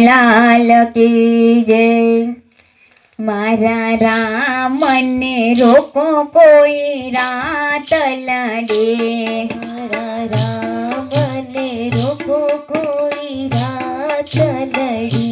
લાલ કી જય મારા રામને રોકો કોઈ રાત લડે મારા રામને રોકો કોઈ રાત લડી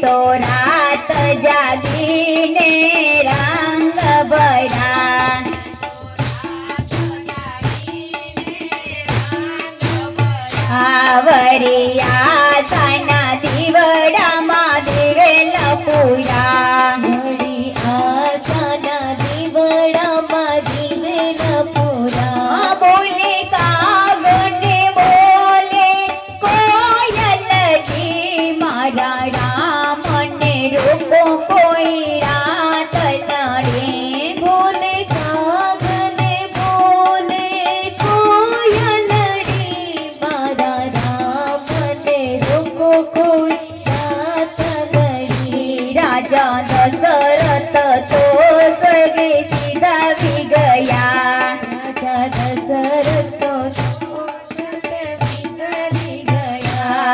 सोना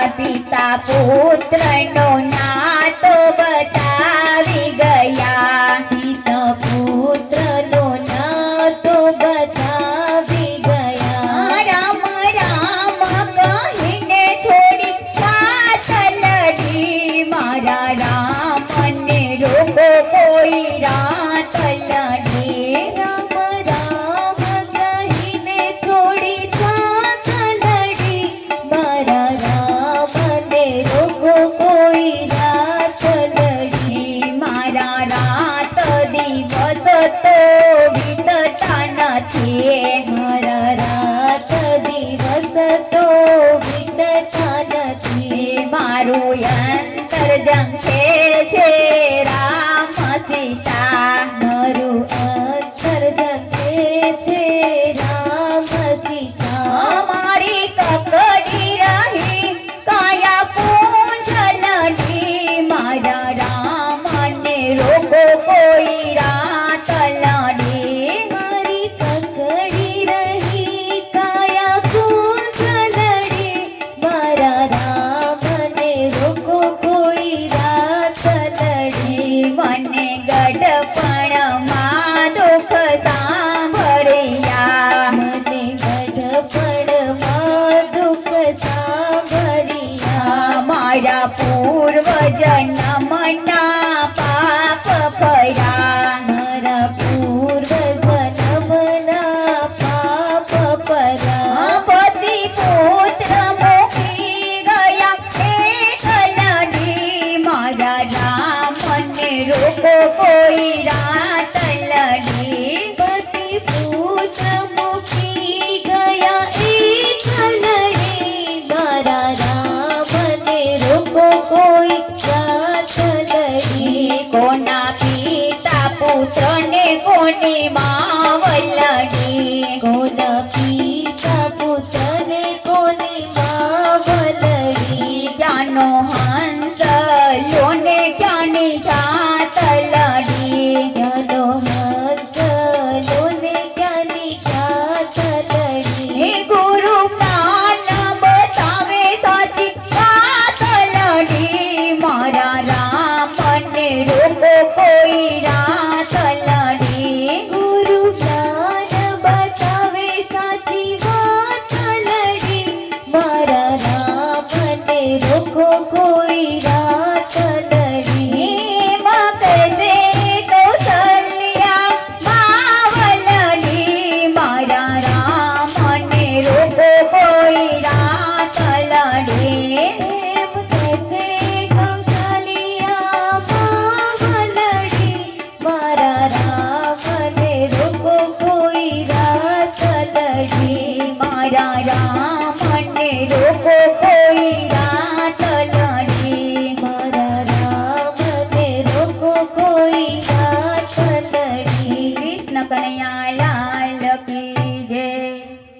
પિતા પુત્રનો નાતો બધા மா રાત લડી મારા રામને રોકો કોઈ